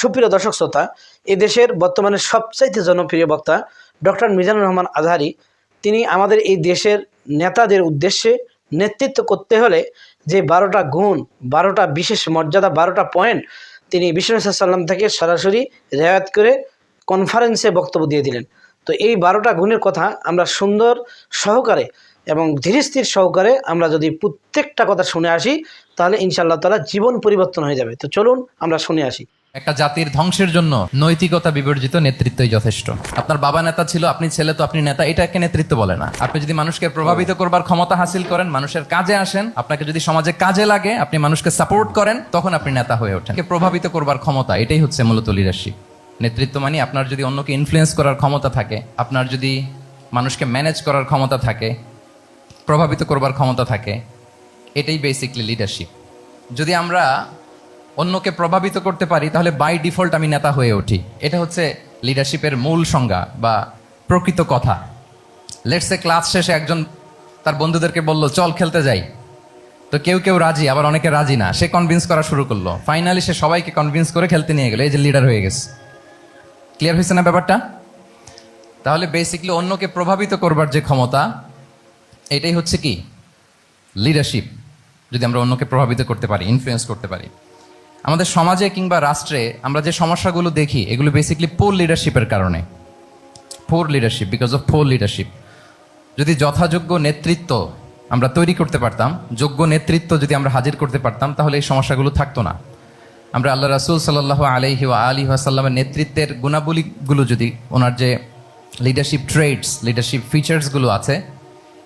সুপ্রিয় দর্শক শ্রোতা দেশের বর্তমানে সবচাইতে জনপ্রিয় বক্তা ডক্টর মিজানুর রহমান আজহারি। তিনি আমাদের এই দেশের নেতাদের উদ্দেশ্যে নেতৃত্ব করতে হলে যে বারোটা গুণ, বারোটা বিশেষ মর্যাদা, বারোটা পয়েন্ট তিনি বিষ্ণু থেকে সরাসরি রেয়াত করে কনফারেন্সে বক্তব্য দিয়ে দিলেন। তো এই বারোটা গুণের কথা আমরা সুন্দর সহকারে এবং ধীরস্থির সহকারে আমরা যদি প্রত্যেকটা কথা শুনে আসি, তাহলে ইনশাআল্লাহ তালা জীবন পরিবর্তন হয়ে যাবে। তো চলুন আমরা শুনে আসি। একটা জাতির ধ্বংসের জন্য নৈতিকতা বিবর্জিত নেতৃত্বই যথেষ্ট। আপনার বাবা নেতা ছিল, আপনি ছেলে তো আপনি নেতা এটাকে নেতৃত্ব বলে না। আপনি যদি মানুষকে প্রভাবিত করবার ক্ষমতা হাসিল করেন, মানুষের কাজে আসেন, আপনাকে যদি সমাজে কাজে লাগে, আপনি মানুষকে সাপোর্ট করেন, তখন আপনি নেতা হয়ে ওঠেন। প্রভাবিত করবার ক্ষমতা, এটাই হচ্ছে মূলত লিডারশিপ নেতৃত্ব মানে আপনার যদি অন্যকে ইনফ্লুয়েন্স করার ক্ষমতা থাকে, আপনার যদি মানুষকে ম্যানেজ করার ক্ষমতা থাকে, প্রভাবিত করবার ক্ষমতা থাকে, এটাই বেসিকলি লিডারশিপ যদি আমরা অন্যকে প্রভাবিত করতে পারি, তাহলে বাই ডিফল্ট আমি নেতা হয়ে উঠি। এটা হচ্ছে লিডারশিপের মূল সংজ্ঞা বা প্রকৃত কথা। লেটসে ক্লাস শেষে একজন তার বন্ধুদেরকে বলল, চল খেলতে যাই। তো কেউ কেউ রাজি, আবার অনেকে রাজি না। সে কনভিন্স করা শুরু করল। ফাইনালি সে সবাইকে কনভিন্স করে খেলতে নিয়ে গেলো। এই যে লিডার হয়ে গেছে। ক্লিয়ার হয়েছে না ব্যাপারটা? তাহলে বেসিকলি অন্যকে প্রভাবিত করবার যে ক্ষমতা, এটাই হচ্ছে কি? লিডারশিপ যদি আমরা অন্যকে প্রভাবিত করতে পারি ইনফ্লুয়েন্স করতে পারি। আমাদের সমাজে কিংবা রাষ্ট্রে আমরা যে সমস্যাগুলো দেখি, এগুলো বেসিকলি পোর লিডারশিপের কারণে। Poor leadership because of poor leadership যদি যথাযোগ্য নেতৃত্ব আমরা তৈরি করতে পারতাম, যোগ্য নেতৃত্ব যদি আমরা হাজির করতে পারতাম, তাহলে এই সমস্যাগুলো থাকতো না। আমরা আল্লাহ রাসুল সাল্লাহ আলহি আলী আসাল্লামের নেতৃত্বের গুণাবলীগুলো যদি, ওনার যে লিডারশিপ ট্রেডস লিডারশিপ ফিচার্সগুলো আছে,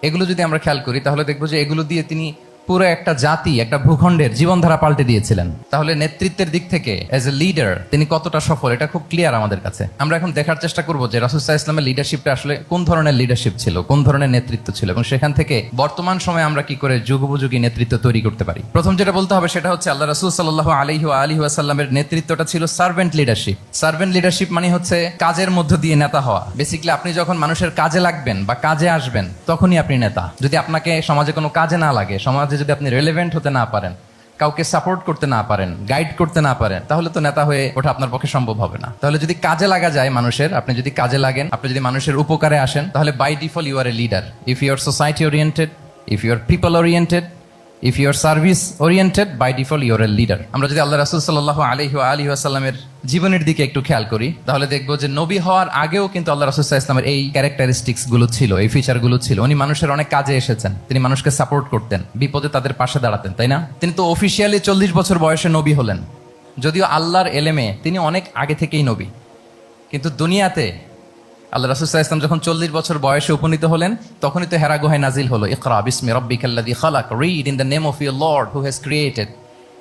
এগুলো যদি আমরা খেয়াল করি, তাহলে দেখব যে এগুলো দিয়ে তিনি পুরো একটা জাতি, একটা ভূখণ্ডের জীবনধারা পাল্টে দিয়েছিলেন। তাহলে নেতৃত্বের দিক থেকে এজ এ লিডার তিনি কতটা সফল? এটা খুব ক্লিয়ার আমাদের কাছে। আমরা এখন দেখার চেষ্টা করব যে রাসুসাহ ইসলামের লিডারশিপটা আসলে কোন ধরনের লিডারশিপ ছিল, কোন ধরনের নেতৃত্ব ছিল, এবং সেখান থেকে বর্তমান সময়ে আমরা কি করে যুগোপযোগী নেতৃত্ব তৈরি করতে পারি? প্রথম যেটা বলতে হবে সেটা হচ্ছে আল্লাহ রাসুল সাল্লাহ আলহি আলী আসাল্লামের নেতৃত্বটা ছিল সার্ভেন্ট লিডারশিপ সার্ভেন্ট লিডারশিপ মানে হচ্ছে কাজের মধ্য দিয়ে নেতা হওয়া। বেসিক্যালি আপনি যখন মানুষের কাজে লাগবেন বা কাজে আসবেন, তখনই আপনি নেতা। যদি আপনাকে সমাজে কোনো কাজে না লাগে, সমাজে যদি আপনি রেলেভেন্ট হতে না পারেন, কাউকে সাপোর্ট করতে না পারেন গাইড করতে না পারেন, তাহলে তো নেতা হয়ে ওঠা আপনার পক্ষে সম্ভব হবে না। তাহলে যদি কাজে লাগা যায় মানুষের, আপনি যদি কাজে লাগেন, আপনি যদি মানুষের উপকারে আসেন, তাহলে by default you are a leader if you are society oriented if you are people oriented if you are service oriented by default you're a leader আমরা যদি আল্লাহ রাসুল সাল্লাহ আলহি আলী আসাল্লামের জীবনের দিকে একটু খেয়াল করি, তাহলে দেখব যে নবী হওয়ার আগেও কিন্তু আল্লাহ রাসুল ইসলামের এই ক্যারেক্টারিস্টিক্সগুলো ছিল, এই ফিচারগুলো ছিল। উনি মানুষের অনেক কাজে এসেছেন। তিনি মানুষকে সাপোর্ট করতেন, বিপদে তাদের পাশে দাঁড়াতেন, তাই না? তিনি তো অফিসিয়ালি চল্লিশ বছর বয়সে নবী হলেন। যদিও আল্লাহর এলেমে তিনি অনেক আগে থেকেই নবী। কিন্তু দুনিয়াতে আল্লাহ রাসুল্লাহ ইসলাম যখন চল্লিশ বছর বয়সে উপনীত হলেন, তখনই তো হেরা গুহায় নাজিল হলো, ইকরা বিসমি রব্বিক আল্লাদি খালাক read in the name of your lord who has created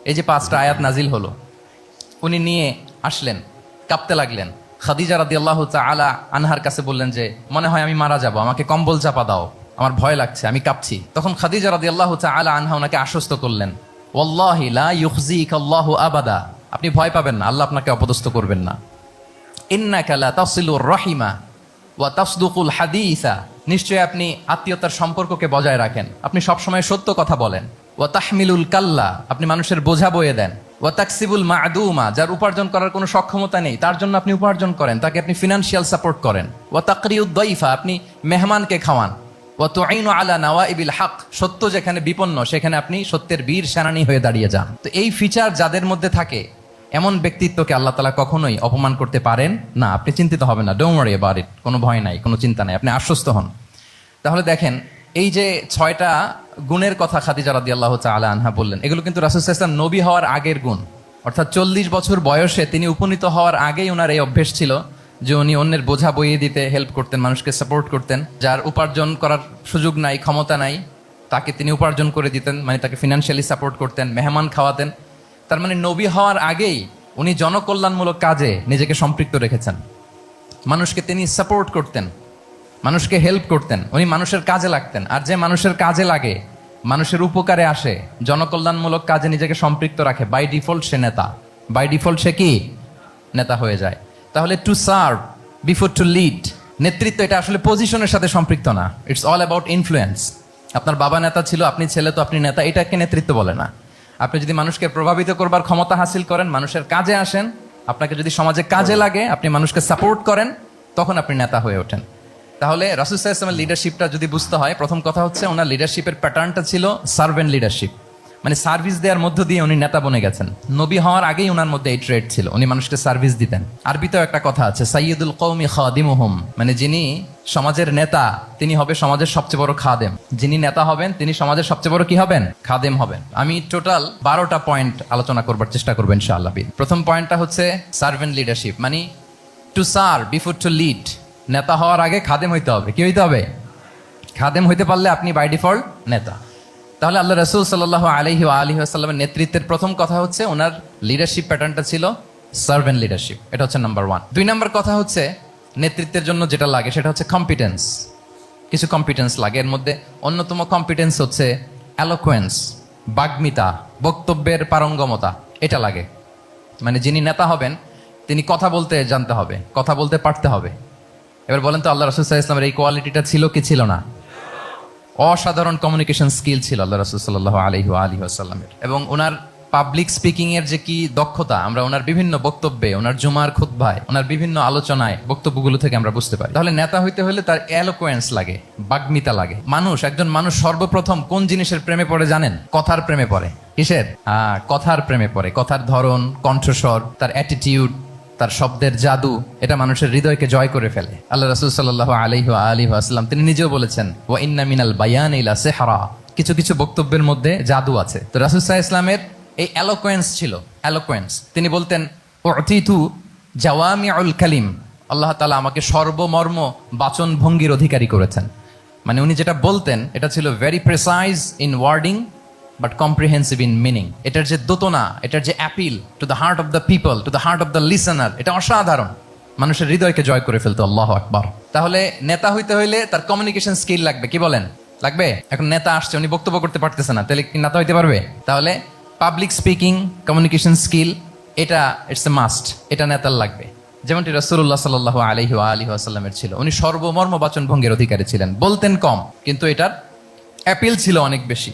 এই যে পাঁচটা আয়াত নাজিল হলো, উনি নিয়ে আসলেন, কাঁপতে লাগলেন। খাদিজা রাদি আল্লাহ আলা আনহার কাছে বললেন যে, মনে হয় আমি মারা যাব, আমাকে কম্বল চাপা দাও, আমার ভয় লাগছে, আমি কাঁপছি। তখন খাদিজা রাদি আল্লাহ আলা আনহা ওনাকে আশ্বস্ত করলেন ওল্লাহি লা আল্লাহু আবাদা। আপনি ভয় পাবেন না, আল্লাহ আপনাকে অপদস্থ করবেন না। ইন্নাকা লা তাসিলুর রহিমা। ওয়া তাসদুকুল হাদিসা, নিশ্চয়ই আপনি আত্মীয়তার সম্পর্ককে বজায় রাখেন। আপনি সবসময় সত্য কথা বলেন। ওয়া তাহমিলুল কাল্লা, আপনি মানুষের বোঝা বয়ে দেন। ওয়া তাকসিবুল মাদুমা, যার উপার্জন করার কোনো সক্ষমতা নেই, তার জন্য আপনি উপার্জন করেন, তাকে আপনি ফিনান্সিয়াল সাপোর্ট করেন। ওয়া তাকরিউদ দইফা আপনি মেহমানকে খাওয়ান। ও ওয়া তুআইনু আলা নাওয়া ইবিল হাক, সত্য যেখানে বিপন্ন, সেখানে আপনি সত্যের বীর সেনানী হয়ে দাঁড়িয়ে যান। তো এই ফিচার যাদের মধ্যে থাকে এমন ব্যক্তিত্বকে আল্লাহ তালা কখনোই অপমান করতে পারেন না। আপনি চিন্তিত হবেন না। ডোমরি এবার কোনো ভয় নাই, কোনো চিন্তা নাই। আপনি আশ্বস্ত হন। তাহলে দেখেন, এই যে ছয়টা গুণের কথা খাদিজা রাদি আল্লাহ আলা আনহা বললেন, এগুলো কিন্তু রাসুল ইসলাম নবী হওয়ার আগের গুণ। অর্থাৎ চল্লিশ বছর বয়সে তিনি উপনীত হওয়ার আগেই ওনার এই অভ্যেস ছিল যে উনি অন্যের বোঝা বইয়ে দিতে হেল্প করতেন, মানুষকে সাপোর্ট করতেন। যার উপার্জন করার সুযোগ নাই, ক্ষমতা নাই, তাকে তিনি উপার্জন করে দিতেন মানে তাকে ফিনান্সিয়ালি সাপোর্ট করতেন, মেহমান খাওয়াতেন। তার মানে নবী হওয়ার আগেই উনি জনকল্যাণমূলক কাজে নিজেকে সম্পৃক্ত রেখেছেন। মানুষকে তিনি সাপোর্ট করতেন, মানুষকে হেল্প করতেন, উনি মানুষের কাজে লাগতেন। আর যে মানুষের কাজে লাগে, মানুষের উপকারে আসে, জনকল্যাণমূলক কাজে নিজেকে সম্পৃক্ত রাখে বাই ডিফল্ট সে নেতা। বাই ডিফল্ট সে কি? নেতা হয়ে যায়। তাহলে to serve before to lead নেতৃত্ব এটা আসলে পজিশনের সাথে সম্পৃক্ত না। ইটস অল অ্যাবাউট ইনফ্লুয়েন্স আপনার বাবা নেতা ছিল, আপনি ছেলে তো আপনি নেতা, এটাকে নেতৃত্ব বলে না। আপনি যদি মানুষকে প্রভাবিত করবার ক্ষমতা হাসিল করেন মানুষের কাজে আসেন আপনাকে যদি সমাজে কাজে লাগে আপনি মানুষকে সাপোর্ট করেন তখন আপনি নেতা হয়ে ওঠেন। তাহলে রাসুল সাহা ইসলামের লিডারশিপটা যদি বুঝতে হয় প্রথম কথা হচ্ছে ওনার লিডারশিপের প্যাটার্নটা ছিল সার্ভেন্ট লিডারশিপ মানে সার্ভিস দেওয়ার মধ্য দিয়ে উনি নেতা বনে গেছেন। নবী হওয়ার আগেই ওনার মধ্যে এই ট্রেড ছিল। উনি মানুষকে সার্ভিস দিতেন। আরবিতেও একটা কথা আছে সাইয়দুল কৌমি খাদিমুহুম মানে যিনি সমাজের নেতা, তিনি হবে সমাজের সবচেয়ে বড় খাদেম। যিনি নেতা হবেন, তিনি সমাজের সবচেয়ে বড় কি হবেন? খাদেম হবেন। আমি টোটাল বারোটা পয়েন্ট আলোচনা করবার চেষ্টা করব ইনশাআল্লাহ। প্রথম পয়েন্টটা হচ্ছে সার্ভেন্ট লিডারশিপ মানে to serve before to lead নেতা হওয়ার আগে খাদেম হইতে হবে। কি হইতে হবে? খাদেম হইতে পারলে আপনি বাই ডিফল্ট নেতা। তাহলে আল্লাহ রসুল সাল্লাহ আলহি আলহি আসাল্লামের নেতৃত্বের প্রথম কথা হচ্ছে ওনার লিডারশিপ প্যাটার্নটা ছিল সার্ভেন্ট লিডারশিপ এটা হচ্ছে নাম্বার ওয়ান দুই নাম্বার কথা হচ্ছে নেতৃত্বের জন্য যেটা লাগে সেটা হচ্ছে কম্পিটেন্স কিছু কম্পিটেন্স লাগে। এর মধ্যে অন্যতম কম্পিটেন্স হচ্ছে অ্যালোকোয়েন্স বাগ্মিতা, বক্তব্যের পারঙ্গমতা। এটা লাগে। মানে যিনি নেতা হবেন, তিনি কথা বলতে জানতে হবে, কথা বলতে পারতে হবে। এবার বলেন তো আল্লাহ রসুল ইসলামের এই কোয়ালিটিটা ছিল কি ছিল না? অসাধারণ কমিউনিকেশন স্কিল ছিল আল্লাহ রসুল সাল্লাহ আলহি আলী আসাল্লামের এবং ওনার পাবলিক স্পিকিং এর যে কি দক্ষতা, আমরা ওনার বিভিন্ন বক্তব্যে, ওনার জুমার খুদ্ভায় ওনার বিভিন্ন আলোচনায় বক্তব্যগুলো থেকে আমরা বুঝতে পারি। তাহলে নেতা হইতে হলে তার অ্যালোকোয়েন্স লাগে, বাগ্মিতা লাগে। মানুষ, একজন মানুষ সর্বপ্রথম কোন জিনিসের প্রেমে পড়ে জানেন? কথার প্রেমে পড়ে। কিসের? কথার প্রেমে পড়ে। কথার ধরন, কণ্ঠস্বর, তার অ্যাটিটিউড তার শব্দের জাদু এটা মানুষের হৃদয়কে জয় করে ফেলে। আল্লাহ রসুল সাল্লাহ আলহি আলী আসলাম তিনি নিজেও বলেছেন ও ইন্না মিনাল বায়ান ইলা সেহারা। কিছু কিছু বক্তব্যের মধ্যে জাদু আছে। তো রাসুল সাহা ইসলামের এই অ্যালোকোয়েন্স ছিল অ্যালোকোয়েন্স তিনি বলতেন অতিথু জাওয়ামি আল কালিম। আল্লাহ তালা আমাকে সর্বমর্ম বাচন ভঙ্গির অধিকারী করেছেন। মানে উনি যেটা বলতেন, এটা ছিল very precise in wording but comprehensive in meaning এটার যে দোতনা, এটার যে appeal to the heart of the people to the heart of the listener এটা অসাধারণ। মানুষের হৃদয়কে জয় করে ফেলতো, আল্লাহ আকবার। তাহলে নেতা হইতে হইলে তার কমিউনিকেশন স্কিল লাগবে, কি বলেন? লাগবে? এখন নেতা আসছে, উনি বক্তব্য করতে পারতেছে না, তাহলে কি নেতা হইতে পারবে? তাহলে পাবলিক স্পিকিং কমিউনিকেশন স্কিল এটা ইটস এ মাস্ট এটা নেতার লাগবে। যেমনটি রসুল্লাহ সাল্লাহ আলহি আলী আসাল্লামের ছিল। উনি সর্বমর্ম বাচন ভঙ্গের অধিকারী ছিলেন। বলতেন কম, কিন্তু এটার অ্যাপিল ছিল অনেক বেশি।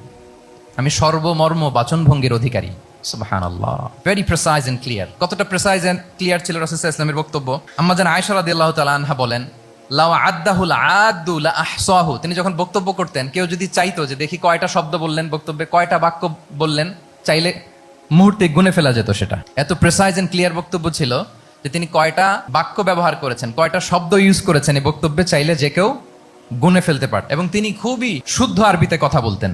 আমি সর্বমর্ম বাচনভঙ্গির অধিকারী। ভেরি প্রেসাইজ এন্ড ক্লিয়ার কতটা প্রেসাইজ এন্ড ক্লিয়ার ছিল রসুল ইসলামের বক্তব্য আম্মা যেন আয়সা রাদি আল্লাহ তালা আনহা বলেন, লাউ আদাহুল আদু লা আহসাহু তিনি যখন বক্তব্য করতেন, কেউ যদি চাইতো যে দেখি কয়টা শব্দ বললেন, বক্তব্যে কয়টা বাক্য বললেন, চাইলে মুহূর্তে গুনে ফেলা যেত সেটা। এত প্রেসাইজ এন্ড ক্লিয়ার বক্তব্য ছিল যে তিনি কয়টা বাক্য ব্যবহার করেছেন, কয়টা শব্দ ইউজ করেছেন এই বক্তব্যে চাইলে যে কেউ গুনে ফেলতে পারত। এবং তিনি খুবই শুদ্ধ আরবিতে কথা বলতেন।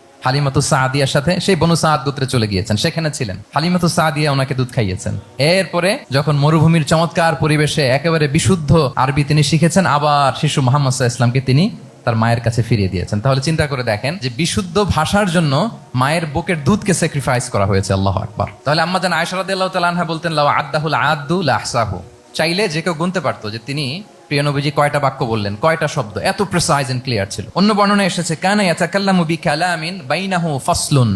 হালিমাতু সাদিয়ার সাথে সেই বনু সাদ গোত্রে চলে গিয়েছেন, সেখানে ছিলেন। হালিমাতু সাদিয়া ওনাকে দুধ খাইয়েছেন। এরপরে যখন মরুভূমির চমৎকার পরিবেশে একেবারে বিশুদ্ধ আরবি তিনি শিখেছেন, আবার শিশু মোহাম্মদ ইসলামকে তিনি তার মায়ের কাছে ফিরিয়ে দিয়েছেন। তাহলে চিন্তা করে দেখেন যে বিশুদ্ধ ভাষার জন্য মায়ের বুকের দুধকে স্যাক্রিফাইস করা হয়েছে, আল্লাহ আকবার। তাহলে আম্মা জান আয়সারাদ বলতেন, লাউ আদাহুল আদু লাহসাহু। চাইলে যে কেউ গুনতে পারতো যে তিনি প্রিয় নবীজি কয়টা বাক্য বললেন? কয়টা শব্দ? এত প্রেসাইজ এন্ড ক্লিয়ার ছিল। অন্য বর্ণনা এসেছে, কানা ইয়াতাকাল্লামু বিকালামিন বাইনাহু ফাসলুন।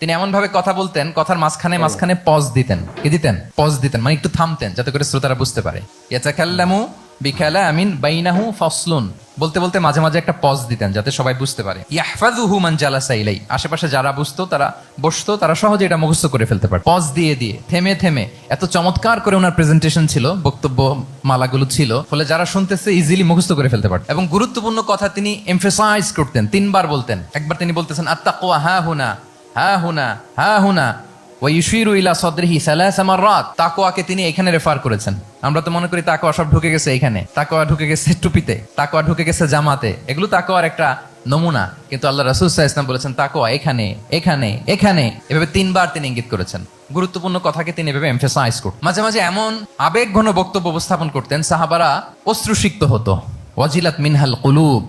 তিনি এমন ভাবে কথা বলতেন, কথার মাঝখানে মাঝখানে পজ দিতেন। কি দিতেন? পজ দিতেন মানে একটু থামতেন, যাতে করে শ্রোতারা বুঝতে পারে। ইয়াতাকাল্লামু বিকালামিন বাইনাহু ফাসলুন। বলতে বলতে মাঝে মাঝে একটা পজ দিতেন যাতে সবাই বুঝতে পারে। ইয়াহফাজুহু মান জালাসা ইলাই আশেপাশে যারা বুঝতো, তারা বসতো, তারা সহজে এটা মুখস্থ করে ফেলতে পারে পজ দিয়ে দিয়ে, থেমে থেমে, এত চমৎকার করে ওনার প্রেজেন্টেশন ছিল, বক্তব্য মালাগুলো ছিল, ফলে যারা শুনতেছে ইজিলি মুখস্থ করে ফেলতে পারত। এবং গুরুত্বপূর্ণ কথা তিনি এমফেসাইজ করতেন, তিনবার বলতেন। একবার তিনি বলতেছেন আত্তাকুয়া হা হুনা হা হুনা হা হুনা ওয়া ইউশিরু ইলা সদরিহি সালাসা মাররাত তাকওয়াকে তিনি এখানে রেফার করেছেন। আমরা তো মনে করি তাকওয়া সব ঢুকে গেছে এখানে। তাকওয়া ঢুকে গেছে টুপিতে। তাকওয়া ঢুকে গেছে জামাতে। এগুলো তাকওয়ার একটা নমুনা। কিন্তু আল্লাহ রাসূল ওয়াসাল্লাম বলেছেন, তাকওয়া এখানে এখানে এখানে। এভাবে তিনবার তিনি ইঙ্গিত করেছেন। গুরুত্বপূর্ণ কথাকে তিনি এভাবে এমফেসাইজ করতেন মাঝে মাঝে এমন আবেগঘন বক্তব্য উপস্থাপন করতেন, সাহাবারা অশ্রুসিক্ত হতো। ওয়াজিলাত মিনহাল কুলুব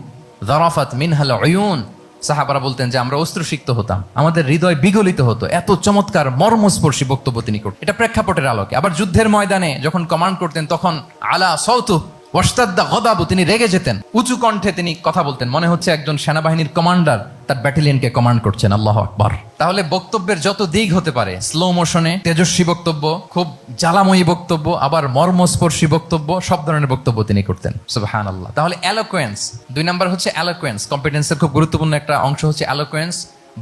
জারাফাত মিনহাল অয়ুন সাহাবারা বলতেন যে, আমরা অস্ত্রসিক্ত হতাম। আমাদের হৃদয় বিগলিত হতো। এত চমৎকার মর্মস্পর্শী বক্তব্য তিনি করতেন। এটা প্রেক্ষাপটের আলোকে। আবার যুদ্ধের ময়দানে যখন কমান্ড করতেন, তখন, আলা সৌতু ওয়াস্তাদ্দা গদাবু, তিনি রেগে যেতেন। উঁচু কণ্ঠে তিনি কথা বলতেন। মনে হচ্ছে একজন সেনাবাহিনীর কমান্ডার তার ব্যাটালিয়নকে কমান্ড করছেন, আল্লাহ আকবার। তাহলে বক্তব্যের যত দিক হতে পারে স্লো মোশনে তেজস্বী বক্তব্য, খুব জ্বালাময়ী বক্তব্য, আবার মর্মস্পর্শী বক্তব্য, সব ধরনের বক্তব্য তিনি করতেন। সুবহান আল্লাহ তাহলে অ্যালোকোয়েন্স দুই নাম্বার হচ্ছে অ্যালোকোয়েন্স কম্পিটেন্সের খুব গুরুত্বপূর্ণ একটা অংশ হচ্ছে অ্যালোকোয়েন্স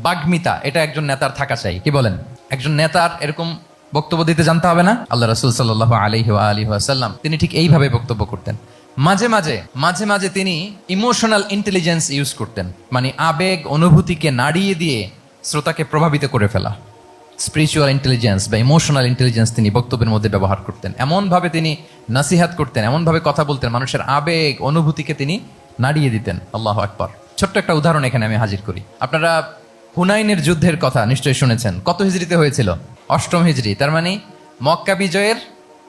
বাগ্মিতা, এটা একজন নেতার থাকা চাই, কি বলেন? একজন নেতার এরকম বক্তব্য দিতে জানতে হবে না? আল্লাহ রাসুল সাল্লাহ আলহি আলী আসাল্লাম তিনি ঠিক এইভাবে বক্তব্য করতেন। মাঝে মাঝে মাঝে মাঝে তিনি ইমোশনাল ইন্টেলিজেন্স ইউজ করতেন। মানে আবেগ, অনুভূতিকে নাড়িয়ে দিয়ে শ্রোতাকে প্রভাবিত করে ফেলা। স্পিরিচুয়াল ইন্টেলিজেন্স বা ইমোশনাল ইন্টেলিজেন্স তিনি বক্তব্যের মধ্যে ব্যবহার করতেন। এমনভাবে তিনি নাসিহাত করতেন, এমনভাবে কথা বলতেন, মানুষের আবেগ, অনুভূতিকে তিনি নাড়িয়ে দিতেন। আল্লাহ আকবর। ছোট্ট একটা উদাহরণ এখানে আমি হাজির করি। আপনারা হুনাইনের যুদ্ধের কথা নিশ্চয়ই শুনেছেন। কত হিজড়িতে হয়েছিল? অষ্টম হিজড়ি, তার মানে মক্কা বিজয়ের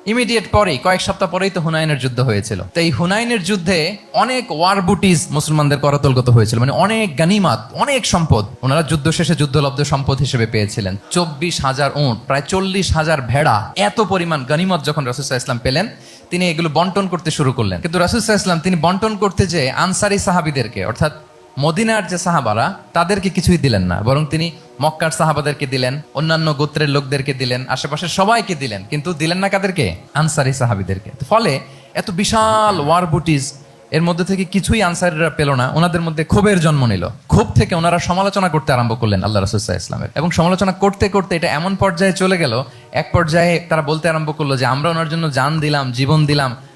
ইমিডিয়েট পরেই, কয়েক সপ্তাহ পরেই তো হুনাইনের যুদ্ধ হয়েছিল। তো এই হুনাইনের যুদ্ধে অনেক ওয়ার বুটিজ মুসলমানদের করতলগত হয়েছিল। মানে অনেক গানিমাত, অনেক সম্পদ ওনারা যুদ্ধ শেষে যুদ্ধলব্ধ সম্পদ হিসেবে পেয়েছিলেন। চব্বিশ হাজার উঁট, প্রায় চল্লিশ হাজার ভেড়া, এত পরিমাণ গানিমত যখন রসুল্লাহ ইসলাম পেলেন, তিনি এগুলো বন্টন করতে শুরু করলেন। কিন্তু রসুল্লাহ ইসলাম তিনি বন্টন করতে যে আনসারি সাহাবিদেরকে, অর্থাৎ মদিনার যে সাহাবারা, তাদেরকে কিছুই দিলেন না। বরং তিনি মক্কার সাহাবাদেরকে দিলেন, অন্যান্য গোত্রের লোকদেরকে দিলেন, আশেপাশের সবাইকে দিলেন। কিন্তু দিলেন না কাদেরকে? আনসারি সাহাবিদেরকে। ফলে এত বিশাল ওয়ার বুটিস এর মধ্যে থেকে কিছুই আনসারিরা পেল না। ওনাদের মধ্যে ক্ষোভের জন্ম নিল। ক্ষোভ থেকে ওনারা সমালোচনা করতে আরম্ভ করলেন আল্লাহ রসুল্লাহ ইসলামের এবং সমালোচনা করতে করতে এটা এমন পর্যায়ে চলে গেল, এক পর্যায়ে তারা বলতে আরম্ভ করল যে, আমরা ওনার জন্য যান দিলাম, জীবন দিলাম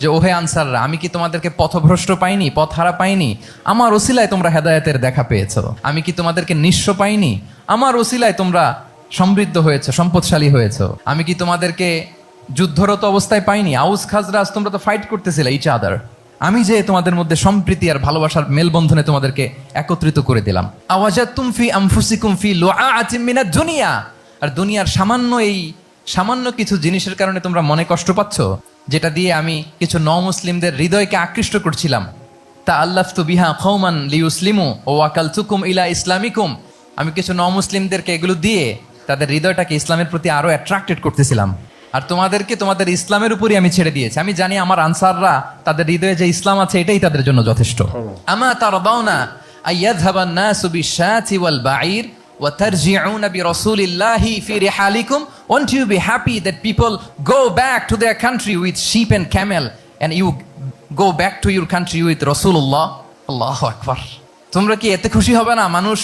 যে, ওহে আনসাররা, আমি কি তোমাদেরকে পথভ্রষ্ট পাইনি পথ হারা পাইনি? আমার ওসিলায় তোমরা হেদায়েতের দেখা পেয়েছ। আমি কি তোমাদেরকে নিঃস্ব পাইনি? আমার ওসিলায় তোমরা সমৃদ্ধ হয়েছে, সম্পদশালী হয়েছো। আমি কি তোমাদেরকে যুদ্ধরত অবস্থায় পাইনি? আউস খাজরাজ, তোমরা তো ফাইট করতেছিলে ইচ আদার আমি যে তোমাদের মধ্যে সম্প্রীতি আর ভালোবাসার মেলবন্ধনে তোমাদেরকে একত্রিত করে দিলাম। আওয়াজাত তুমফি আমফুসিকুম ফি লোআআতিম মিনাদ দুনিয়া। আর দুনিয়ার সামান্য এই সামান্য কিছু জিনিসের কারণে তোমরা মনে কষ্ট পাচ্ছ? যেটা দিয়ে আমি কিছু ন মুসলিমদের হৃদয়কে আকৃষ্ট করছিলাম। তা আল্লাহ তু বিহা খৌমান লিউসলিমু ও ওয়াকাল তুকুম ইলা ইসলামিকুম। আমি কিছু ন মুসলিমদেরকে এগুলো দিয়ে তাদের হৃদয়টাকে ইসলামের প্রতি আরও অ্যাট্রাক্টেড করতেছিলাম। আর তোমাদেরকে তোমাদের ইসলামের উপরই আমি ছেড়ে দিয়েছি। আমি জানি আমার আনসাররা তাদের হৃদয়ে যে ইসলাম আছে এটাই তাদের জন্য যথেষ্ট। আমা তার দাওনা আইয়াযহাবান নাসু বিশাতি ওয়াল বাঈর। Won't you be happy that people go back to their country with sheep and camel? And you go back to your country with Rasulullah? আল্লাহ আকবার তোমরা কি এতে খুশি হবে না? মানুষ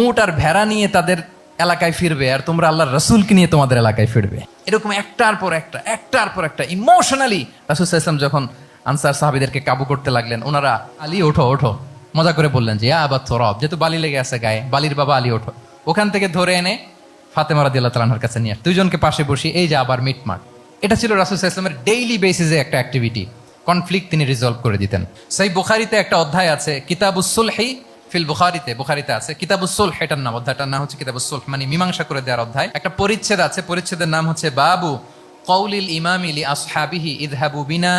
উঁট আর ভেড়া নিয়ে তাদের এলাকায় ফিরবে, আর তোমরা আল্লাহর রসুলকে নিয়ে তোমাদের এলাকায় ফিরবে। এরকম একটার পর একটা, একটার পর একটা ইমোশনালি রাসুল ইসলাম যখন আনসার সাহাবিদেরকে কাবু করতে লাগলেন, ওনারা, আলী, ওঠো ওঠো। মজা করে বললেন যে আবার তোরব। যেহেতু বালি লেগে আছে গায়ে, বালির বাবা আলী, ওঠো। ওখান থেকে ধরে এনে ফাতেমা রাদি আল্লাহ তালাহার কাছে নিয়ে আস। দুইজনকে পাশে বসি, এই যে আবার মিটমাট এটা ছিল রাসুল ইসলামের ডেইলি বেসিসে একটা অ্যাক্টিভিটি কনফ্লিক্ট তিনি রিজলভ করে দিতেন। সেই বুখারিতে একটা অধ্যায় আছে কিতাবুসুলহি ফিল বুখারিতে বুখারিতে আছে কিতাবুসুলহ এটার নাম অধ্যায়টার নাম হচ্ছে কিতাবুসুলহ মানে মীমাংসা করে দেওয়ার অধ্যায়। একটা পরিচ্ছেদ আছে, পরিচ্ছেদের নাম হচ্ছে বাবু কৌলিল ইমামিলি আসহাবিহি ইদহাবু বিনা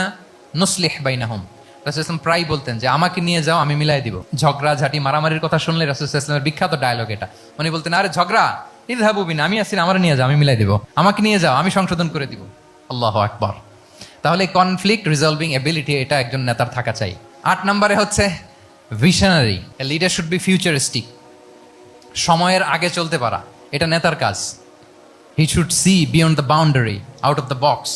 নুসলিহ বাইনাহুম। রাসুল ইসলাম প্রায় বলতেন যে, আমাকে নিয়ে যাও, আমি মিলাই দিব। ঝগড়া, ঝাঁটি, মারামারির কথা শুনলে রাসুল ইসলামের বিখ্যাত ডায়লগ এটা। উনি বলতেন, আরে ঝগড়া, ইদহাবু বিনা, আমি আসি আমার নিয়ে যাও, আমি মিলাই দিব। আমাকে নিয়ে যাও, আমি সংশোধন করে দিব। আল্লাহ আকবার। তাহলে কনফ্লিক্ট রিজলভিং এবিলিটি এটা একজন নেতার থাকা চাই। আট নম্বরে হচ্ছে visionary leader should be futuristic সময়ের আগে চলতে পারা, এটা নেতার কাজ। He should see beyond the boundary out of the box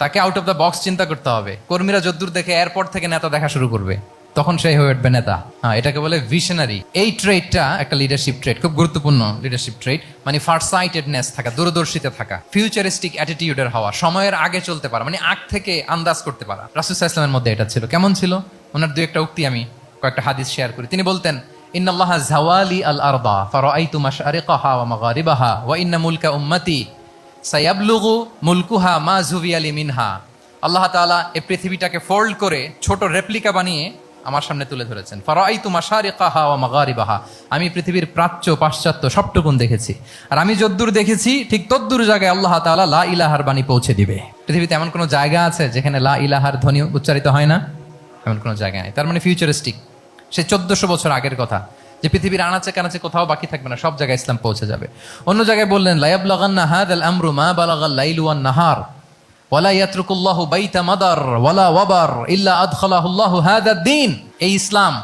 তাকে আউট অফ দ্য বক্স চিন্তা করতে হবে। কর্মীরা যদ্দূর দেখে এয়ারপোর্ট থেকে নেতা দেখা শুরু করবে। তখন সে হয়ে উঠবে নেতা। হ্যাঁ এটাকে বলে ভিশনারি এই ট্রেডটা একটা লিডারশিপ ট্রেড খুব গুরুত্বপূর্ণ লিডারশিপ ট্রেড মানে ফারসাইটেডনেস থাকা, দূরদর্শিতা থাকা ফিউচারিস্টিক অ্যাটিটিউডের হওয়া, সময়ের আগে চলতে পারা মানে আগ থেকে আন্দাজ করতে পারা। রাসুসাহ ইসলামের মধ্যে এটা ছিল। কেমন ছিল? ওনার দু একটা উক্তি আমি কয়েকটা হাদিস শেয়ার করি। তিনি বলতেন, ইন্নাল্লাহ জাওয়ালি আল আরদা, ফারাআইতু মাশআরিকাহা ওয়া মাগারিবাহা, ওয়া ইন্না মুলকা উম্মতি সায়াবলুগু মুলকুহা মা জুবিয়ালি মিনহা। আল্লাহ তাআলা এই পৃথিবীটাকে ফোল্ড করে ছোট রেপ্লিকা বানিয়ে আমার সামনে তুলে ধরেছেন। ফারাআইতু মাশারিকাহা ওয়া মাগারিবাহা। আমি পৃথিবীর প্রাচ্য, পাশ্চাত্য সবটুকুন দেখেছি। আর আমি যদ্দূর দেখেছি, ঠিক তদ্দূর জায়গায় আল্লাহ তাআলা লা ইলাহার বাণী পৌঁছে দিবে। পৃথিবীতে এমন কোনো জায়গা আছে যেখানে লা ইলাহার ধ্বনি উচ্চারিত হয় না? এমন কোনো জায়গা নেই। তার মানে ফিউচারিস্টিক সে চোদ্দশো বছর আগের কথা। যে পৃথিবীর আনাচে কানাচে কোথাও বাকি থাকবে না, সব জায়গায় ইসলাম পৌঁছে যাবে। অন্য জায়গায় বললেন লায়াব লাগান্না হাদ আল আমরু মা বালাগাল লাইলু ওয়ান নাহার, ওয়ালা ইয়াতরুকুল্লাহু বাইতা মাদার, ওয়ালা ওয়াবার ইল্লা আদখালাহুল্লাহু হাদা দিন এই ইসলাম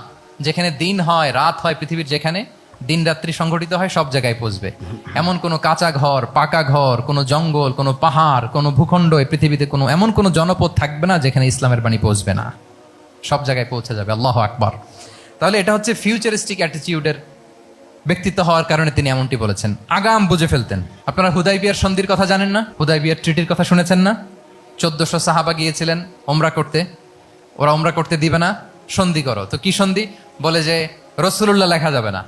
যেখানে দিন হয়, রাত হয়, পৃথিবীর যেখানে দিন রাত্রি সংগঠিত হয়, সব জায়গায় পৌঁছবে। এমন কোনো কাঁচা ঘর, পাকা ঘর, কোনো জঙ্গল, কোনো পাহাড়, কোনো ভূখণ্ড এই পৃথিবীতে কোনো, এমন কোনো জনপদ থাকবে না যেখানে ইসলামের বাণী পৌঁছবে না। সব জায়গায় পৌঁছে যাবে, আল্লাহ আকবার। তাহলে এটা হচ্ছে ফিউচারিস্টিক অ্যাটিটিউডের ব্যক্তিত্ব হওয়ার কারণে তিনি এমনটি বলেছেন। আগাম বুঝে ফেলতেন। আপনারা হুদাই বিয়ার সন্ধির কথা জানেন না? হুদাই বিয়ার ট্রিটির কথা শুনেছেন না? চোদ্দশো সাহাবা গিয়েছিলেন ওমরা করতে। ওরা ওমরা করতে দিবে না। সন্ধি করো। তো কি সন্ধি? বলে যে রসুল্লাহ লেখা যাবে না।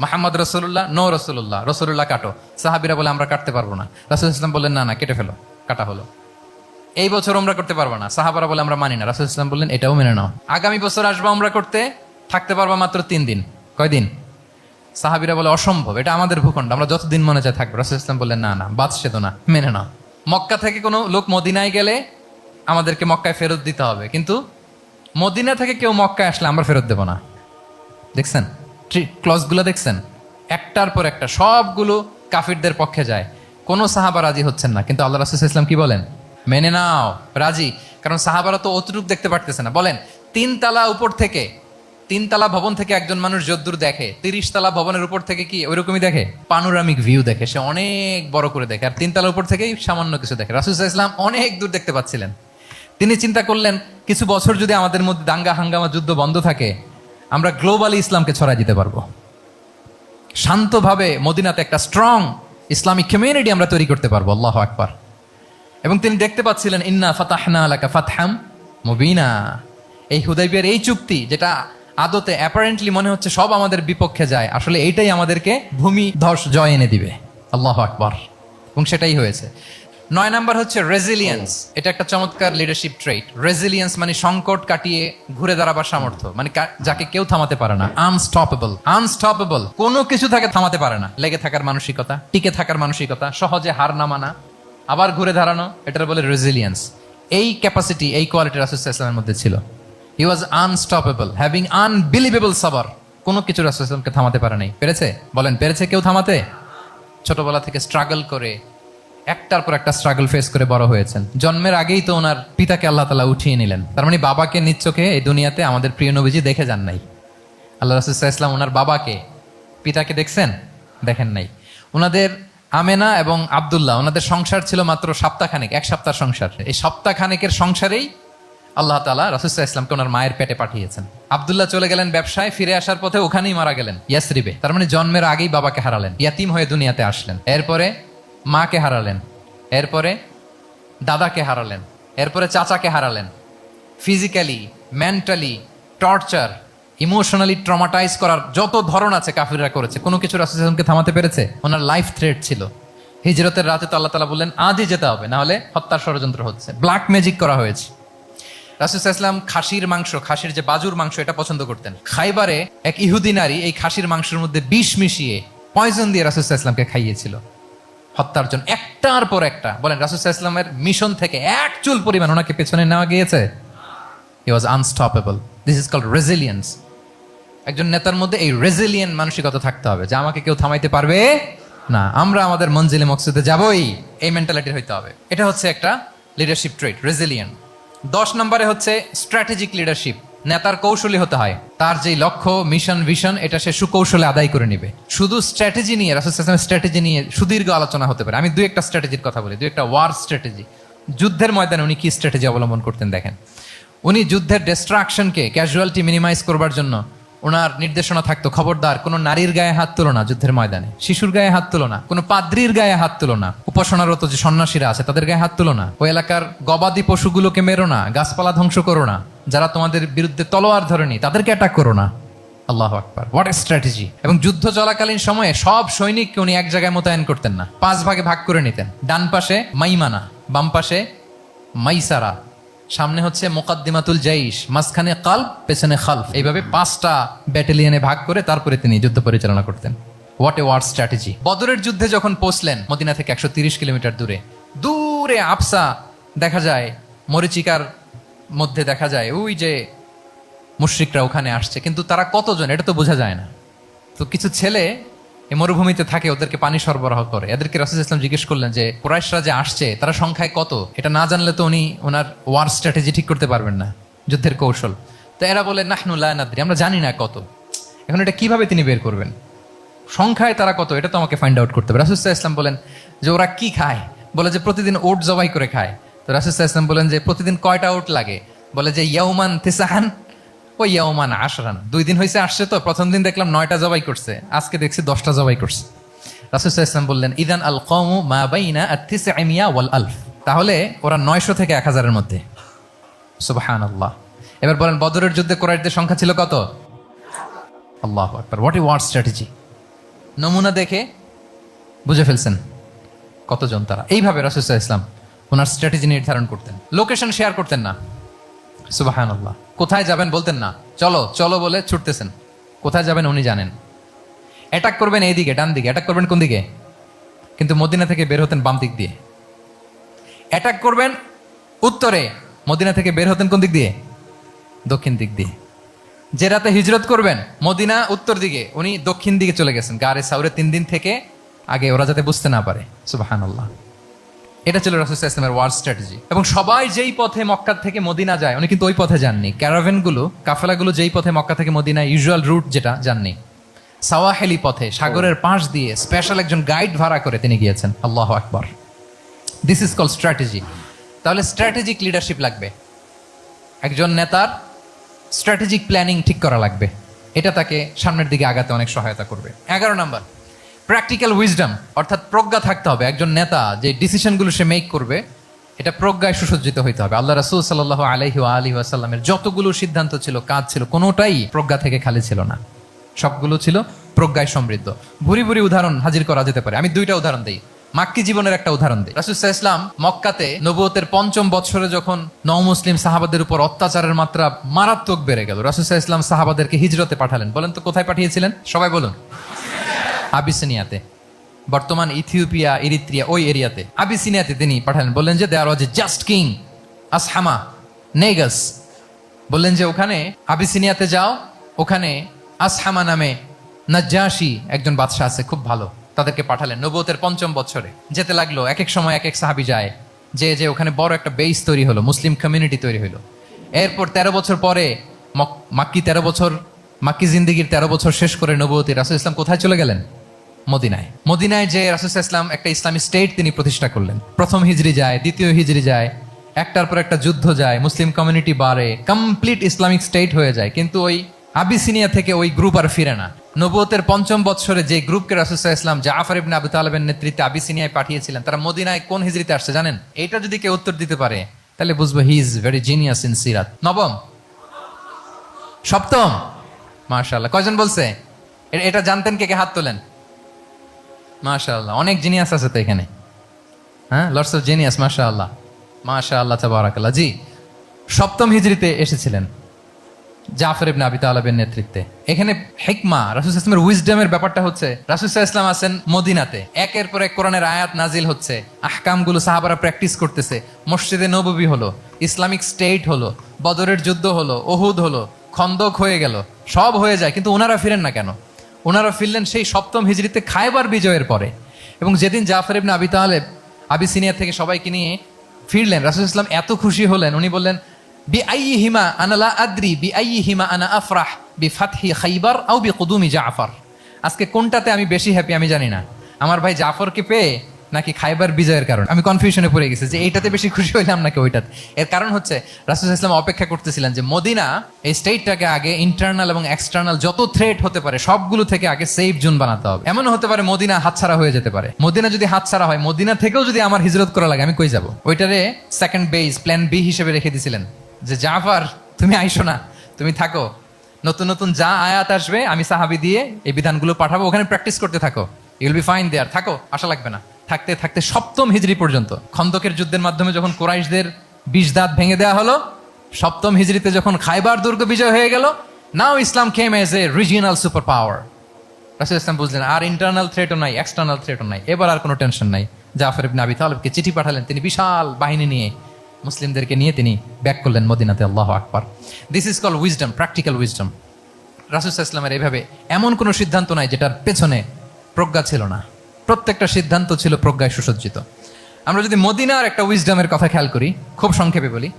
মাহমদ রসুল্লাহ নো রসুল্লাহ রসুল্লাহ কাটো। সাহাবিরা বলে, আমরা কাটতে পারব না। রাসুল ইসলাম বললেন, না না, কেটে ফেলো। কাটা হলো। এই বছর আমরা করতে পারব না। সাহাবারা বলে, আমরা মানি না। রাসুল ইসলাম বললেন, এটাও মেনে নাও। আগামী বছর আসব আমরা করতে? থাকতে পারব মাত্র তিন দিন। কয়দিন সাহাবিরা বলে, অসম্ভব, এটা আমাদের ভূখণ্ড, আমরা যতদিন মনে চায় থাকব। রাসুল ইসলাম বললেন, না না বাদ সে তো না, মেনে নাও। মক্কা থেকে কোনো লোক মদিনায় গেলে আমাদেরকে মক্কায় ফেরত দিতে হবে, কিন্তু মদিনা থেকে কেউ মক্কায় আসলে আমরা ফেরত দেবো না। দেখছেন? ক্লসগুলো দেখছেন? একটার পর একটা সবগুলো কাফিরদের পক্ষে যায়। কোনো সাহাবা রাজি হচ্ছেন না, কিন্তু আল্লাহ রাসুল ইসলাম কি বলেন? মেনে নাও, রাজি। কারণ সাহাবারা তো অতটুক দেখতে পারতেছে না। বলেন, তিন তালা উপর থেকে তিন তালা ভবন থেকে একজন মানুষ যদ্দূর দেখে তিরিশ তালা ভবনের উপর থেকে কি ওইরকমই দেখে? পানোরামিক ভিউ দেখে, সে অনেক বড় করে দেখে। আর তিন তালার উপর থেকেই সামান্য কিছু দেখে। রাসুল ইসলাম অনেক দূর দেখতে পাচ্ছিলেন। তিনি চিন্তা করলেন, কিছু বছর যদি আমাদের মধ্যে দাঙ্গা হাঙ্গামা যুদ্ধ বন্ধ থাকে, আমরা গ্লোবালি ইসলামকে ছড়াই দিতে পারব। শান্তভাবে মদিনাতে একটা স্ট্রং ইসলামিক কমিউনিটি আমরা তৈরি করতে পারব, আল্লাহ আকবার। এবং তিনি দেখতে পাচ্ছিলেন, ইন্না ফাতাহনা আলাকা ফাতহাম মুবিনা। এই হুদাইবিয়ার এই চুক্তি, যেটা আদতে অ্যাপারেন্টলি মনে হচ্ছে সব আমাদের বিপক্ষে যায়। আসলে এইটাই আমাদেরকে ভূমি ধস জয় এনে দিবে। আল্লাহ আকবার। এবং সেটাই হয়েছে। নয় নাম্বার হচ্ছে রেজিলিয়েন্স এটা একটা চমৎকার লিডারশিপ ট্রেট রেজিলিয়েন্স মানে সংকট কাটিয়ে ঘুরে দাঁড়াবার সামর্থ্য। মানে যাকে কেউ থামাতে পারে না। আনস্টপেবল আনস্টপেবল কোনো কিছু তাকে থামাতে পারে না। লেগে থাকার মানসিকতা টিকে থাকার মানসিকতা সহজে হার না মানা আবার ঘুরে দাঁড়ানো এটার বলে রেজিলিয়েন্স এই ক্যাপাসিটি এই কোয়ালিটি রাসুল ইসলামের মধ্যে ছিল। He was unstoppable having unbelievable সাবার কোনো কিছু রাসুল ইসলামকে থামাতে পারে নাই। পেরেছে? বলেন, পেরেছে কেউ থামাতে? ছোটবেলা থেকে স্ট্রাগল করে, একটার পর একটা স্ট্রাগল ফেস করে বড় হয়েছেন। জন্মের আগেই তো ওনার পিতাকে আল্লাহ তালা উঠিয়ে নিলেন। তার মানে বাবাকে নিচ্চকে এই দুনিয়াতে আমাদের প্রিয় নবীজি দেখে যান নাই। আল্লাহ রাসুল্লাহ ইসলাম ওনার বাবাকে, পিতাকে দেখছেন? দেখেন নাই। ওনাদের আমেনা এবং আবদুল্লাহ, ওনাদের সংসার ছিল মাত্র সপ্তাহখানেক, এক সপ্তাহ সংসার। এই সপ্তাহখানেকের সংসারেই আল্লাহ তালা রাসুসাহ ইসলামকে ওনার মায়ের পেটে পাঠিয়েছেন। আবদুল্লাহ চলে গেলেন ব্যবসায়, ফিরে আসার পথে ওখানেই মারা গেলেন, ইয়াসরিবে। তার মানে জন্মের আগেই বাবাকে হারালেন, ইয়াতিম হয়ে দুনিয়াতে আসলেন। এরপরে মাকে হারালেন, এরপরে দাদাকে হারালেন, এরপরে চাচাকে হারালেন। Physically mentally torture emotionally traumatize করার যত ধরন আছে কাফিররা করেছে, কোনো কিছু রাসুলকে থামাতে পেরেছে? ওনার লাইফ থ্রেট ছিল। হিজরতের রাতে তো আল্লাহ তালা বললেন, আজই যেতে হবে না হলে হত্যার ষড়যন্ত্র হচ্ছে। ব্ল্যাক ম্যাজিক করা হয়েছে। রাসুল ইসলাম খাসির মাংস, খাসির যে বাজুর মাংস, এটা পছন্দ করতেন। খাইবারে এক ইহুদি নারী এই খাসির মাংসের মধ্যে বিষ মিশিয়ে পয়জন দিয়ে রাসুল ইসলামকে খাইয়েছিল। হত্যার জন্য একটার পর একটা, বলেন, রাসুল ইসলামের মিশন থেকে এক চুল পরিমাণ ওনাকে পেছনে নেওয়া গিয়েছে। He was unstoppable this is called resilience একজন নেতার মধ্যে এই রেজিলিয়েন্ট মানসিকতা থাকতে হবে, যে আমাকে কেউ থামাইতে পারবে না। আমরা আমাদের মঞ্জিলে মকসুদে যাবই, এই মেন্টালিটির হইতে হবে। এটা হচ্ছে একটা লিডারশিপ ট্রেট রেজিলিয়েন্ট দশ নম্বরে হচ্ছে স্ট্র্যাটেজিক লিডারশিপ নেতার কৌশলী হতে হয়। তার যেই লক্ষ্য মিশন ভিশন এটা সে সুকৌশলে আদায় করে নিবে। শুধু স্ট্র্যাটেজি নিয়ে, রাসুল স্ট্র্যাটেজি নিয়ে সুদীর্ঘ আলোচনা হতে পারে। আমি দু একটা স্ট্র্যাটেজির কথা বলি দু একটা ওয়ার স্ট্র্যাটেজি যুদ্ধের ময়দানে উনি কী স্ট্র্যাটেজি অবলম্বন করতেন দেখেন। উনি যুদ্ধের ডিস্ট্রাকশনকে ক্যাজুয়ালিটি মিনিমাইজ করবার জন্য ওনার নির্দেশনা থাকতো, খবরদার, কোনো নারীর গায়ে হাত তুলো না যুদ্ধের ময়দানে, শিশুর গায়ে হাত তুলো না কোনো পাদ্রির গায়ে হাত তুলো না উপাসনারত যে সন্ন্যাসীরা আছে তাদের গায়ে হাত তুলো না ওই এলাকার গবাদি পশুগুলোকে মেরো না, গাছপালা ধ্বংস করো না, যারা তোমাদের বিরুদ্ধে তলোয়ার ধরেনি তাদেরকে অ্যাটাক করো না। আল্লাহ আকবার। হোয়াট এ স্ট্র্যাটেজি এবং যুদ্ধ চলাকালীন সময়ে সব সৈনিককে উনি এক জায়গায় মোতায়েন করতেন না। পাঁচ ভাগে ভাগ করে নিতেন। ডান পাশে মাইমানা, বাম পাশে মাইসারা। সামনে হচ্ছে মোকাদ্দিমাতুল জাইশ, মাঝখানে কাল পেছনে খালফ। এইভাবে পাঁচটা ব্যাটালিয়নে ভাগ করে তারপরে তিনি যুদ্ধ পরিচালনা করতেন। হোয়াট এ ওয়ার স্ট্র্যাটেজি বদরের যুদ্ধে যখন পৌঁছলেন, মদিনা থেকে একশো কিলোমিটার দূরে দূরে আফসা দেখা যায়, মরিচিকার মধ্যে দেখা যায়, ওই যে মুশ্রিকরা ওখানে আসছে। কিন্তু তারা কতজন, এটা তো বোঝা যায় না। তো কিছু ছেলে এই মরুভূমিতে থাকে, ওদেরকে পানি সরবরাহ করে। এদেরকে রাসুল ইসলাম জিজ্ঞেস করলেন যে, কুরাইশরা যে আসছে, তারা সংখ্যায় কত? এটা না জানলে তো উনি ওনার ওয়ার স্ট্র্যাটেজি ঠিক করতে পারবেন না, যুদ্ধের কৌশল। তো এরা বলে নাহনুল্লাহ নাদ্রি, আমরা জানি না কত। এখন এটা কীভাবে তিনি বের করবেন? সংখ্যায় তারা কত? এটা তো আমাকে ফাইন্ড আউট করতে হবে। রাসুসাহ ইসলাম বলেন যে, ওরা কি খায়? বলে যে, প্রতিদিন ওট জবাই করে খায়। তো রাসুসাহ ইসলাম বলেন যে, প্রতিদিন কয়টা ওট লাগে? বলে যে, ইয়াউমান তিসাহান ও ইয়াউমান আশরান। দুই দিন হয়েছে আসছে তো, প্রথম দিন দেখলাম নয়টা জবাই করছে, আজকে দেখছি দশটা জবাই করছে। রাসুসাহ ইসলাম বললেন, ইদান আল কমু মা বাইনা আমিয়া ওয়াল আলফ তাহলে ওরা নয়শো থেকে এক হাজারের মধ্যে। সুবাহান আল্লাহ এবার বলেন, বদরের যুদ্ধে কোরআদের সংখ্যা ছিল কত? আল্লাহ আকবার হোয়াট ই ওয়ার স্ট্র্যাটেজি নমুনা দেখে বুঝে ফেলছেন কতজন তারা। এইভাবে রাসুসাহ ইসলাম ওনার স্ট্র্যাটেজি নির্ধারণ করতেন। লোকেশন শেয়ার করতেন না। সুবাহান কোথায় যাবেন বলতেন না। চলো চলো বলে ছুটতেছেন। কোথায় যাবেন উনি জানেন। অ্যাটাক করবেন এই দিকে ডান দিকে অ্যাটাক করবেন কোন দিকে? কিন্তু মদিনা থেকে বের হতেন বাম দিক দিয়ে। অ্যাটাক করবেন উত্তরে। মদিনা থেকে বের হতেন কোন দিক দিয়ে? দক্ষিণ দিক দিয়ে। যে রাতে হিজরত করবেন, মদিনা উত্তর দিকে। উনি দক্ষিণ দিকে চলে গেছেন। গাড়ে সাউরে তিন দিন থেকে আগে ওরা যাতে বুঝতে না পারে। সুবাহান আল্লাহ এটা ছিল রাসুল ইসলামের ওয়ার স্ট্র্যাটেজি এবং সবাই যেই পথে মক্কা থেকে মদিনা যায়, উনি কিন্তু ওই পথে যাননি। ক্যারাভেনগুলো কাফেলাগুলো যেই পথে মক্কা থেকে মদিনা ইউজুয়াল রুট যেটা, যাননি। সাওয়াহেলি পথে, সাগরের পাশ দিয়ে স্পেশাল একজন গাইড ভাড়া করে তিনি গিয়েছেন। আল্লাহ আকবর। দিস ইজ কল স্ট্র্যাটেজি তাহলে স্ট্র্যাটেজিক লিডারশিপ লাগবে। একজন নেতার স্ট্র্যাটেজিক প্ল্যানিং ঠিক করা লাগবে। এটা তাকে সামনের দিকে আগাতে অনেক সহায়তা করবে। এগারো নাম্বার। প্র্যাকটিক্যাল উইজডম অর্থাৎ প্রজ্ঞা থাকতে হবে। একজন নেতা যে ডিসিশনগুলো সে মেক করবে, এটা প্রজ্ঞায় সুসজ্জিত হইতে হবে। আল্লাহ রাসুল সাল্লাহ আলহি আলী আসাল্লামের যতগুলো সিদ্ধান্ত ছিল, কাজ ছিল, কোনোটাই প্রজ্ঞা থেকে খালি ছিল না। সবগুলো ছিল প্রজ্ঞায় সমৃদ্ধ। ভুরি ভুরি উদাহরণ হাজির করা যেতে পারে। আমি দুইটা উদাহরণ দিই। মাক্কি জীবনের একটা উদাহরণ দিই। রাসুসাহ ইসলাম মক্কাতে নবুয়তের পঞ্চম বছরে যখন নও মুসলিম সাহাবাদের উপর অত্যাচারের মাত্রা মারাত্মক বেড়ে গেল রাসুসাহ ইসলাম সাহাবাদেরকে হিজরতে পাঠালেন। বলেন তো কোথায় পাঠিয়েছিলেন? সবাই বলুন। আবিসিনিয়াতে। বর্তমান ইথিওপিয়া, ইরিত্রিয়া ওই এরিয়াতে। আবিসিনিয়াতে তিনি পাঠালেন। বললেন যে দেয়ার ওয়াজ এ জাস্ট কিং আসহামা নেগাস বললেন যে, ওখানে আবিসিনিয়াতে যাও। ওখানে আসহামা নামে নাজ্জাসি একজন বাদশাহ আছে, খুব ভালো। তাদেরকে পাঠালেন নবতের পঞ্চম বছরে। যেতে লাগল, এক এক সময় এক এক সাহাবি যায়। যে যে, ওখানে বড় একটা বেস তৈরি হলো, মুসলিম কমিউনিটি তৈরি হলো। এরপর তেরো বছর পরে মাক্কি তেরো বছর, মাক্কি জিন্দিগির তেরো বছর শেষ করে নবতী রাসুল ইসলাম কোথায় চলে গেলেন? মদিনায়। মদিনায় যে রাসুল ইসলাম একটা ইসলামী স্টেট তিনি প্রতিষ্ঠা করলেন। প্রথম হিজরি যায়, দ্বিতীয় হিজরি যায়, একটার পর একটা যুদ্ধ যায়, মুসলিম কমিউনিটি বাড়ে কমপ্লিট ইসলামিক স্টেট হয়ে যায়। কিন্তু ওই আবিসিনিয়া থেকে ওই গ্রুপ আর ফিরে না। নবুয়তের পঞ্চম বৎসরে যে গ্রুপকে রাসুসাহ ইসলাম জাফর ইবনে আবু তালেবের নেতৃত্বে আবিসিনিয়ায় পাঠিয়েছিলেন, তারা মদিনায় কোন হিজরিতে আসছে জানেন? এটা যদি কেউ উত্তর দিতে পারে, তাহলে বুঝব he is very genius in সিরাত নবম? সপ্তম? মাশাআল্লাহ। কয়জন বলছে? এটা জানতেন কে কে হাত তোলেন? মাশাআল্লাহ। অনেক জিনিয়াস আছে তো এখানে। হ্যাঁ? লর্ডস অফ জিনিয়াস মাশাআল্লাহ। মাশাআল্লাহ তাবারাকাল্লাহ। জি, সপ্তম হিজরিতে এসেছিলেন জাফর ইবনে আবি তালেবের নেতৃত্বে। এখানে হেকমা, রাসুল ইসলামের উইজডমের ব্যাপারটা হচ্ছে, রাসুল ইসলাম আছেন মদিনাতে। একের পর এক কোরআনের আয়াত নাজিল হচ্ছে। আহকামগুলো সাহাবারা প্র্যাকটিস করতেছে। মসজিদে নববী হলো, ইসলামিক স্টেট হলো, বদরের যুদ্ধ হলো, ওহুদ হলো, খন্দক হয়ে গেল, সব হয়ে যায়, কিন্তু ওনারা ফিরেন না কেন? ওনারা ফিরলেন সেই সপ্তম হিজড়িতে খায়বার বিজয়ের পরে। এবং যেদিন জাফর ইবনে আবি তালেব আবিসিনিয়া থেকে সবাইকে নিয়ে ফিরলেন, রাসুল ইসলাম এত খুশি হলেন, উনি বললেন বি আই হিমা আনালা আদ্রি বি আই হিমা আনা আফরাহ বি ফাতহি খাইবার আউ বি কুদুমি জাফর। আজকে কোনটাতে আমি বেশি হ্যাপি আমি জানি না। আমার ভাই জাফরকে পেয়ে নাকি খাইবার বিজয়ের কারণ? আমি কনফিউশনে পড়ে গেছি যে এইটাতে বেশি খুশি হইলাম নাকি ওইটাতে? এর কারণ হচ্ছে, রাসুল ইসলাম অপেক্ষা করতেছিলেন যে মদিনা, এই স্টেটটাকে আগে ইন্টারনাল এবং এক্সটার্নাল যত থ্রেট হতে পারে, সবগুলো থেকে আগে সেফ জোন বানাতে হবে। এমন হতে পারে মদিনা হাতছাড়া হয়ে যেতে পারে। মদিনা যদি হাতছাড়া হয়, মদিনা থেকেও যদি আমার হিজরত করা লাগে, আমি কই যাব? ওইটারে সেকেন্ড বেস প্ল্যান বি হিসেবে রেখে দিছিলেন যে, জাফার, তুমি আইসো না, তুমি থাকো। নতুন নতুন যা আয়াত আসবে, আমি সাহাবি দিয়ে এই বিধানগুলো পাঠাবো, ওখানে প্র্যাকটিস করতে থাকো। ইউল বি ফাইন দেয়ার থাকো, আশা লাগবে না। থাকতে থাকতে সপ্তম হিজড়ি পর্যন্ত। খন্দকের যুদ্ধের মাধ্যমে যখন কোরাইশদের বিষ দাঁত ভেঙে দেওয়া হলো, সপ্তম হিজড়িতে যখন খাইবার দুর্গ বিজয় হয়ে গেল, now Islam came as a regional super power রাসুল ইসলাম বুঝলেন, আর ইন্টারনাল থ্রেটও নাই এক্সটার্নাল থ্রেটও নাই। এবার আর কোনো টেনশন নাই। জাফর ইবনে আবি তালেবকে চিঠি পাঠালেন তিনি বিশাল বাহিনী নিয়ে। মুসলিমদেরকে নিয়ে তিনি ব্যাক করলেন মদিনাতে, আল্লাহ আকবার। This is call wisdom practical wisdom রাসুল ইসলামের এইভাবে এমন কোনো সিদ্ধান্ত নাই যেটার পেছনে প্রজ্ঞা ছিল না। প্রত্যেকটা সিদ্ধান্ত ছিল প্রজ্ঞায় সুসজ্জিত। আমরা যদি মদিনার একটা উইজডমের কথা খেয়াল করি, খুব সংক্ষেপে বলি।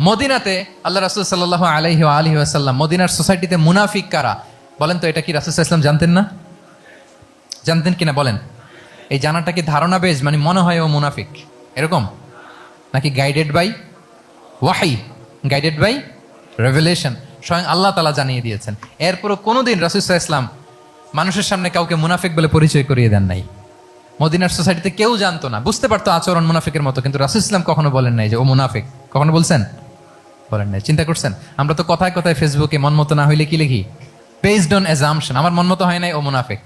মদিনাতে আল্লাহ রাসুল সাল্লাহ আলহি আলহি আসাল্লাম মদিনার সোসাইটিতে মুনাফিক কারা? বলেন তো, এটা কি রাসুল ইসলাম জানতেন না? জানতেন কিনা বলেন? এই জানাটা কি ধারণা বেজ মানে মনে হয় ও মুনাফিক। এরকম? নাকি গাইডেড বাই ওয়াহাই গাইডেড বাই রেভেলেশন স্বয়ং আল্লাহ তালা জানিয়ে দিয়েছেন। এরপরও কোনোদিন রাসুসাহ ইসলাম মানুষের সামনে কাউকে মুনাফিক বলে পরিচয় করিয়ে দেন নাই। মদিনার সোসাইটিতে কেউ জানতো না। বুঝতে পারতো আচরণ মুনাফিকের মতো কিন্তু রাসুল ইসলাম কখনো বলেন নাই যে ও মুনাফিক। কখনো বলছেন? বলেন নাই। চিন্তা করছেন? আমরা তো কথায় কথায় ফেসবুকে মন মতো না হইলে কি লিখি? বেসড অন এজামশন আমার মন মতো হয় নাই ও মুনাফিক।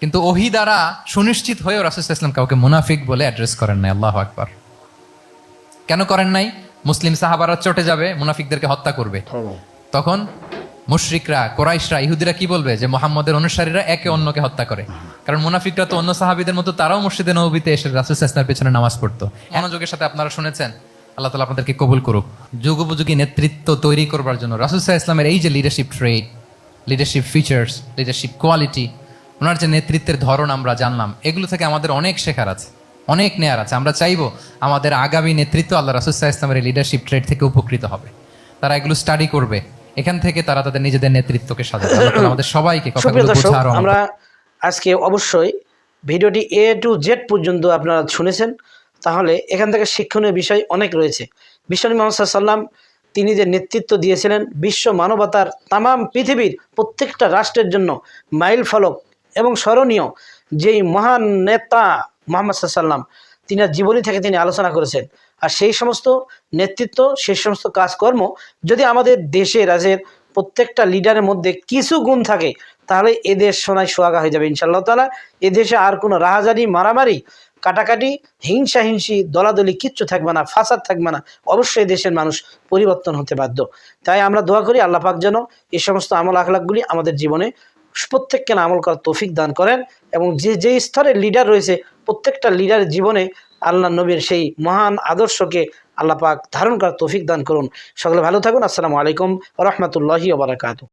কিন্তু ওহি দ্বারা সুনিশ্চিত হয়েও রাসুল ইসলাম কাউকে মুনাফিক বলে অ্যাড্রেস করেন নাই। আল্লাহ আকবার। কেন করেন নাই? মুসলিম সাহাবারা চটে যাবে মুনাফিকদেরকে হত্যা করবে। তখন মুশরিকরা কোরাইশরা ইহুদিরা কি বলবে? যে মোহাম্মদের অনুসারীরা একে অন্যকে হত্যা করে। কারণ মুনাফিকরা তো অন্য সাহাবিদের মতো তারাও মসজিদে নবীতে এসে রাসুল ইসলামের পেছনে নামাজ পড়তো। মনোযোগের সাথে আপনারা শুনেছেন আল্লাহ তালা আপনাদেরকে কবুল করুক। যুগোপযোগী নেতৃত্ব তৈরি করবার জন্য রাসুল ইসলামের এই যে leadership trait leadership features leadership quality ওনার যে নেতৃত্বের ধরন আমরা জানলাম এগুলো থেকে আমাদের অনেক শেখার আছে অনেক নেয়ার আছে। আমরা চাইব আমাদের আগামী নেতৃত্ব আল্লাহ রাসুল সাহা ইসলামের এই লিডারশিপ ট্রেড থেকে উপকৃত হবে। তারা এগুলো স্টাডি করবে। এখান থেকে তারা তাদের নিজেদের নেতৃত্বকে তাআলা আমাদের সবাইকে কথাগুলো বোঝার আমরা আজকে অবশ্যই ভিডিওটি এ টু জেড পর্যন্ত আপনারা শুনেছেন। তাহলে এখান থেকে শিক্ষণীয় বিষয় অনেক রয়েছে। বিশ্বনী মোহাম্মদ সাল্লাম তিনি যে নেতৃত্ব দিয়েছিলেন বিশ্ব মানবতার তামাম পৃথিবীর প্রত্যেকটা রাষ্ট্রের জন্য মাইল ফলক এবং স্মরণীয় যেই মহান নেতা মোহাম্মদ সাল্লাম তিনি জীবনী থেকে তিনি আলোচনা করেছেন। আর সেই সমস্ত নেতৃত্ব, সেই সমস্ত কাজকর্ম যদি আমাদের দেশে রাজ্যের প্রত্যেকটা লিডারের মধ্যে কিছু গুণ থাকে, তাহলে এদেশ সোনায় সোয়াগা হয়ে যাবে ইনশাল্লাহ তালা এদেশে আর কোনো রাহাজারি মারামারি, কাটাকাটি, হিংসা হিংসি, দলাদলি কিচ্ছু থাকবে না, ফাসাদ থাকবে না। অবশ্যই দেশের মানুষ পরিবর্তন হতে বাধ্য। তাই আমরা দোয়া করি, আল্লাহ পাক যেন এই সমস্ত আমল আখলাকগুলি আমাদের জীবনে প্রত্যেককে আমল করার তৌফিক দান করেন এবং যে যে স্তরের লিডার রয়েছে, প্রত্যেকটা লিডারের জীবনে আল্লাহ নবীর সেই মহান আদর্শকে আল্লাহ পাক ধারণ করার তৌফিক দান করুন। সকলে ভালো থাকুন। আসসালামু আলাইকুম রহমতুল্লাহি ওবরাকাতু